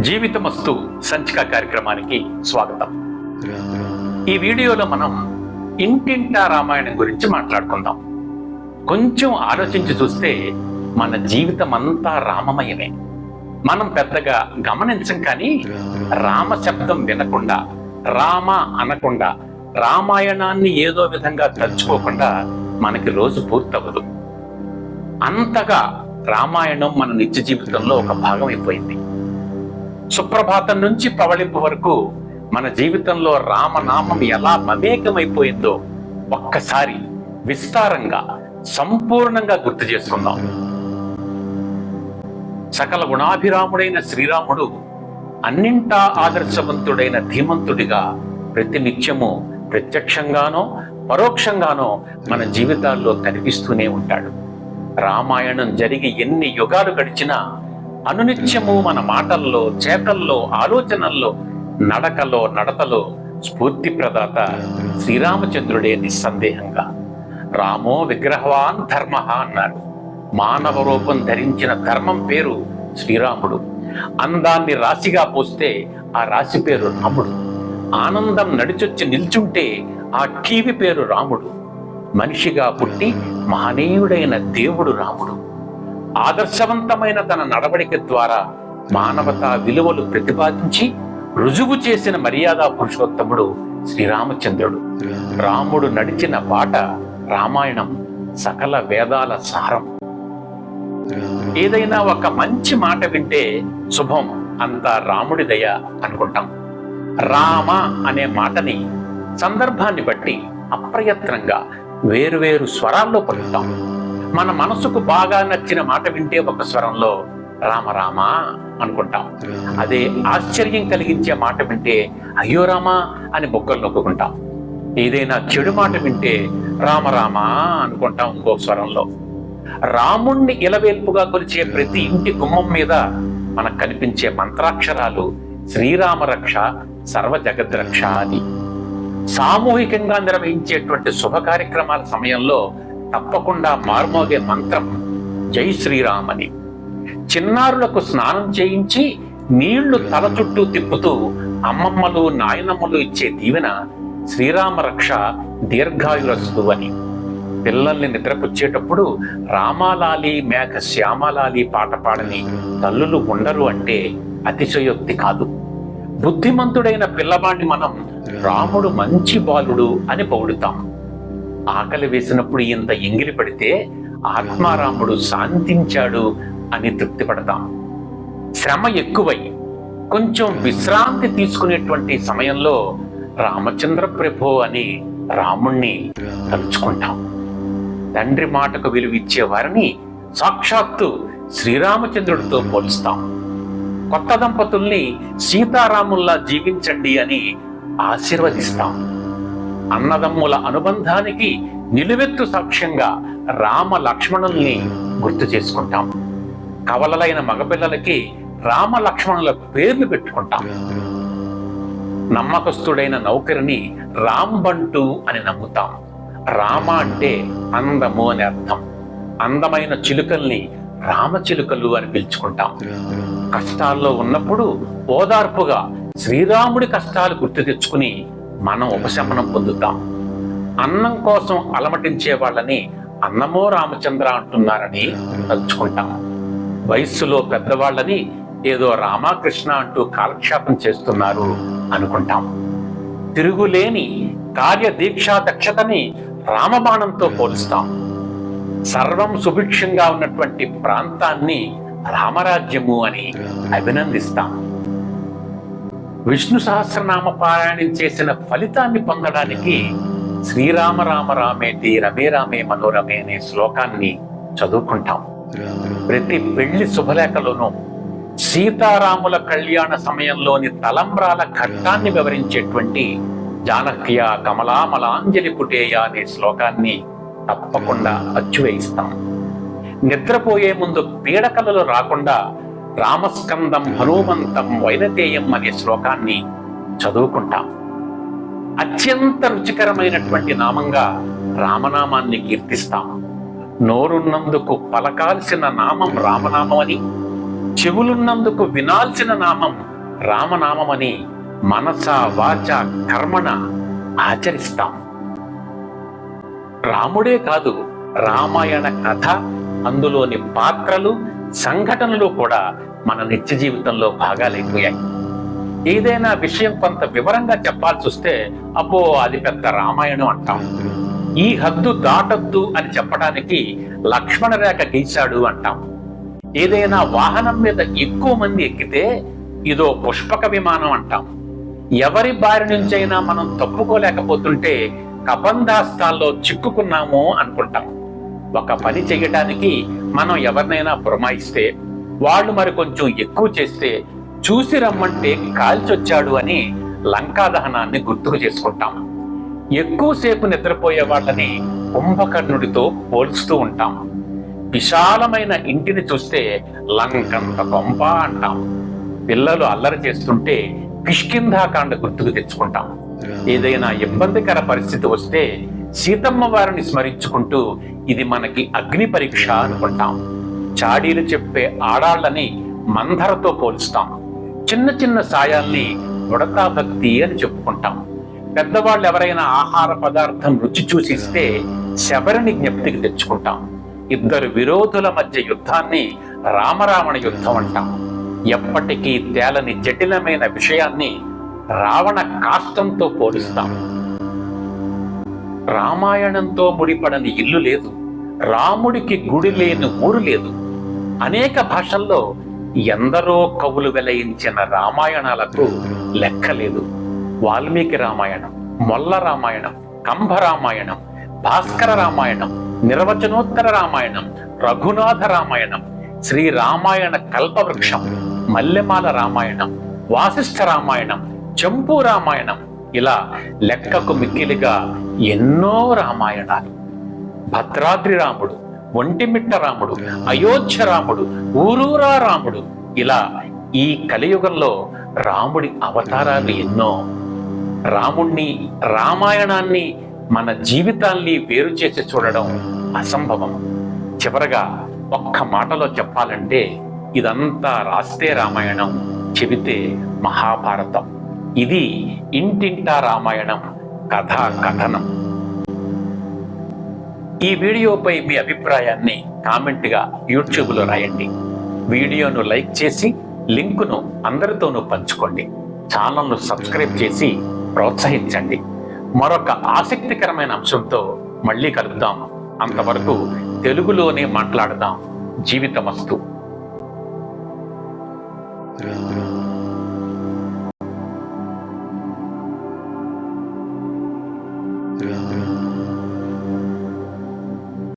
జీవితమస్తు సంచిక కార్యక్రమానికి స్వాగతం. ఈ వీడియోలో మనం ఇంటింటా రామాయణం గురించి మాట్లాడుకుందాం. కొంచెం ఆలోచించి చూస్తే మన జీవితం అంతా రామమయమే. మనం పెద్దగా గమనించం కానీ రామ శబ్దం వినకుండా రామ అనకుండా రామాయణాన్ని ఏదో విధంగా తలుచుకోకుండా మనకి రోజు పూర్తవదు అంతగా రామాయణం మన నిత్య జీవితంలో ఒక భాగం అయిపోయింది సుప్రభాతం నుంచి పవళింపు వరకు మన జీవితంలో రామనామం ఎలా మమేకమైపోయిందో ఒక్కసారి విస్తారంగా సంపూర్ణంగా గుర్తు చేసుకుందాం. సకల గుణాభిరాముడైన శ్రీరాముడు అన్నింటా ఆదర్శవంతుడైన ధీమంతుడిగా ప్రతినిత్యము ప్రత్యక్షంగానో పరోక్షంగానో మన జీవితాల్లో కనిపిస్తూనే ఉంటాడు. రామాయణం జరిగి ఎన్ని యుగాలు గడిచినా అనునిత్యము మన మాటల్లో చేతల్లో ఆలోచనల్లో నడకలో నడతలో స్ఫూర్తి ప్రదాత శ్రీరామచంద్రుడే నిస్సందేహంగా. రామో విగ్రహవాన్ ధర్మ అన్నాడు. మానవ రూపం ధరించిన ధర్మం పేరు శ్రీరాముడు. అందాన్ని రాశిగా పోస్తే ఆ రాశి పేరు రాముడు. ఆనందం నడిచొచ్చి నిల్చుంటే ఆ టీవీ పేరు రాముడు. మనిషిగా పుట్టి మహనీయుడైన దేవుడు రాముడు. ఆదర్శవంతమైన తన నడవడిక ద్వారా మానవతా విలువలు ప్రతిపాదించి రుజువు చేసిన మర్యాద పురుషోత్తముడు శ్రీరామచంద్రుడు. రాముడు నడిచిన బాట రామాయణం సకల వేదాల సారం. ఏదైనా ఒక మంచి మాట వింటే శుభం అంతా రాముడి దయ అనుకుంటాం. రామ అనే మాటని సందర్భాన్ని బట్టి అప్రయత్నంగా వేరువేరు స్వరాల్లో పలుకుతాం. మన మనసుకు బాగా నచ్చిన మాట వింటే ఒక స్వరంలో రామ రామ అనుకుంటాం. అదే ఆశ్చర్యం కలిగించే మాట వింటే అయ్యో రామా అని బొక్కలు నొక్కుంటాం ఏదైనా చెడు మాట వింటే రామ రామ అనుకుంటాం ఇంకో స్వరంలో. రాముణ్ణి ఇలవేల్పుగా కొలిచే ప్రతి ఇంటి గుమ్మం మీద మనకు కనిపించే మంత్రాక్షరాలు శ్రీరామ రక్ష సర్వ జగద్రక్ష అని. సామూహికంగా నిర్వహించేటువంటి శుభ కార్యక్రమాల సమయంలో తప్పకుండా మార్మోగే మంత్రం. జై శ్రీరామ్ అని చిన్నారులకు స్నానం చేయించి నీళ్ళు తల చుట్టూ తిప్పుతూ అమ్మమ్మలు నాయనమ్మలు ఇచ్చే దీవెన శ్రీరామ రక్ష దీర్ఘాయురస్సు అని. పిల్లల్ని నిద్రపుచ్చేటప్పుడు రామాలాలి మేఘ శ్యామలాలి పాట పాడని తల్లులు ఉండరు అంటే అతిశయోక్తి కాదు. బుద్ధిమంతుడైన పిల్లవాడిని మనం రాముడు మంచి బాలుడు అని పౌడుతాం ఆకలి వేసినప్పుడు ఇంత ఎంగిలి పడితే ఆత్మారాముడు శాంతించాడు అని తృప్తి పడతాం శ్రమ ఎక్కువై కొంచెం విశ్రాంతి తీసుకునేటువంటి సమయంలో రామచంద్ర ప్రభు అని రాముణ్ణి తలుచుకుంటాం. తండ్రి మాటకు విలువిచ్చే వారిని సాక్షాత్తు శ్రీరామచంద్రుడితో పోలుస్తాం కొత్త దంపతుల్ని సీతారాముల్లా జీవించండి అని ఆశీర్వదిస్తాం. అన్నదమ్ముల అనుబంధానికి నిలువెత్తు సాక్ష్యంగా రామ లక్ష్మణుల్ని గుర్తు చేసుకుంటాం. కవలలైన మగపిల్లలకి రామ లక్ష్మణుల పేర్లు పెట్టుకుంటాం. నమ్మకస్తుడైన నౌకరిని రాంబంటు అని నమ్ముతాం. రామ అంటే అందము అని అర్థం. అందమైన చిలుకల్ని రామచిలుకలు అని పిలుచుకుంటాం. కష్టాల్లో ఉన్నప్పుడు ఓదార్పుగా శ్రీరాముడి కష్టాలు గుర్తు తెచ్చుకుని మనం ఉపశమనం పొందుతాం. అన్నం కోసం అలమటించే వాళ్ళని అన్నమో రామచంద్ర అంటున్నారని తలుచుకుంటాం. వయస్సులో పెద్దవాళ్ళని ఏదో రామకృష్ణ అంటూ కాలక్షేపం చేస్తున్నారు అనుకుంటాం. తిరుగులేని కార్యదీక్షా దక్షతని రామబాణంతో పోలుస్తాం. సర్వం సుభిక్షంగా ఉన్నటువంటి ప్రాంతాన్ని రామరాజ్యము అని అభినందిస్తాం. విష్ణు సహస్రనామ పారాయణం చేసిన ఫలితాన్ని పొందడానికి శ్రీరామ రామ రామేటి రమే రామే మనోరమే అనే శ్లోకాన్ని చదువుకుంటాం. ప్రతి పెళ్ళి శుభలేఖలోనూ సీతారాముల కళ్యాణ సమయంలోని తలంబ్రాల ఘట్టాన్ని వివరించేటువంటి జానక్య కమలామలాంజలి పుటేయ అనే శ్లోకాన్ని తప్పకుండా అచ్చువేయిస్తాం. నిద్రపోయే ముందు పీడకలలు రాకుండా రామస్కందం హనుమంతం వైనతేయం అనే శ్లోకాన్ని చదువుకుంటాం. అత్యంత రుచికరమైనటువంటి నామంగా రామనామాన్ని కీర్తిస్తాం. నోరున్నందుకు పలకాల్సిన నామం రామనామం అని చెవులున్నందుకు వినాల్సిన నామం రామనామమని మనస వాచ కర్మణ ఆచరిస్తాం. రాముడే కాదు రామాయణ కథ అందులోని పాత్రలు సంఘటనలు కూడా మన నిత్య జీవితంలో భాగాలైపోయాయి. ఏదైనా విషయం కొంత వివరంగా చెప్పాల్సి వస్తే అబ్బో అది పెద్ద రామాయణం అంటాం. ఈ హద్దు దాటద్దు అని చెప్పడానికి లక్ష్మణ రేఖ గీశాడు అంటాం. ఏదైనా వాహనం మీద ఎక్కువ మంది ఎక్కితే ఇదో పుష్పక విమానం అంటాం. ఎవరి బారి నుంచైనా మనం తప్పుకోలేకపోతుంటే కబంధాస్తాల్లో చిక్కుకున్నాము అనుకుంటాం. ఒక పని చేయటానికి మనం ఎవరినైనా పురమాయిస్తే వాళ్ళు మరి కొంచెం ఎక్కువ చేస్తే చూసి రమ్మంటే కాల్చొచ్చాడు అని లంకా దహనాన్ని గుర్తుకు చేసుకుంటాం. ఎక్కువసేపు నిద్రపోయే వాళ్ళని కుంభకర్ణుడితో పోల్చుతూ ఉంటాం. విశాలమైన ఇంటిని చూస్తే లంకంత కొంప అంటాం. పిల్లలు అల్లరి చేస్తుంటే కిష్కింధాకాండ గుర్తుకు తెచ్చుకుంటాం. ఏదైనా ఇబ్బందికర పరిస్థితి వస్తే సీతమ్మ వారిని స్మరించుకుంటూ ఇది మనకి అగ్ని పరీక్ష అనుకుంటాం. చాడీలు చెప్పే ఆడాళ్ళని మంధరతో పోలుస్తాం. చిన్న చిన్న సాయాల్ని ఉడతా భక్తి అని చెప్పుకుంటాం. పెద్దవాళ్ళు ఎవరైనా ఆహార పదార్థం రుచి చూసిస్తే శబరిని జ్ఞప్తికి తెచ్చుకుంటాం. ఇద్దరు విరోధుల మధ్య యుద్ధాన్ని రామరావణ యుద్ధం అంటాం. ఎప్పటికీ తేలని జటిలమైన విషయాన్ని రావణ కాష్టంతో పోలుస్తాం. రామాయణంతో ముడిపడని ఇల్లు లేదు. రాముడికి గుడి లేని ఊరు లేదు. అనేక భాషల్లో ఎందరో కవులు వెలయించిన రామాయణాలకు లెక్కలేదు వాల్మీకి రామాయణం మొల్ల రామాయణం కంభ రామాయణం భాస్కర రామాయణం నిర్వచనోత్తర రామాయణం రఘునాథ రామాయణం శ్రీ రామాయణ కల్పవృక్షం మల్లెమాల రామాయణం వాసిష్ఠ రామాయణం చంపు రామాయణం ఇలా లెక్కకు మిక్కిలిగా ఎన్నో రామాయణాలు. భద్రాద్రి రాముడు ఒంటిమిట్ట రాముడు అయోధ్య రాముడు ఊరూరా రాముడు ఇలా ఈ కలియుగంలో రాముడి అవతారాలు ఎన్నో. రాముణ్ణి రామాయణాన్ని మన జీవితాల్ని వేరు చేసి చూడడం అసంభవం. చివరగా ఒక్క మాటలో చెప్పాలంటే ఇదంతా రాస్తే రామాయణం చెబితే మహాభారతం. ఇది ఇంటింటా రామాయణం కథా కథనం. ఈ వీడియోపై మీ అభిప్రాయాన్ని కామెంట్గా యూట్యూబ్లో రాయండి. వీడియోను లైక్ చేసి లింకును అందరితోనూ పంచుకోండి. ఛానల్ను సబ్స్క్రైబ్ చేసి ప్రోత్సహించండి. మరొక ఆసక్తికరమైన అంశంతో మళ్ళీ కలుద్దాం. అంతవరకు తెలుగులోనే మాట్లాడదాం. జీవితమస్తు.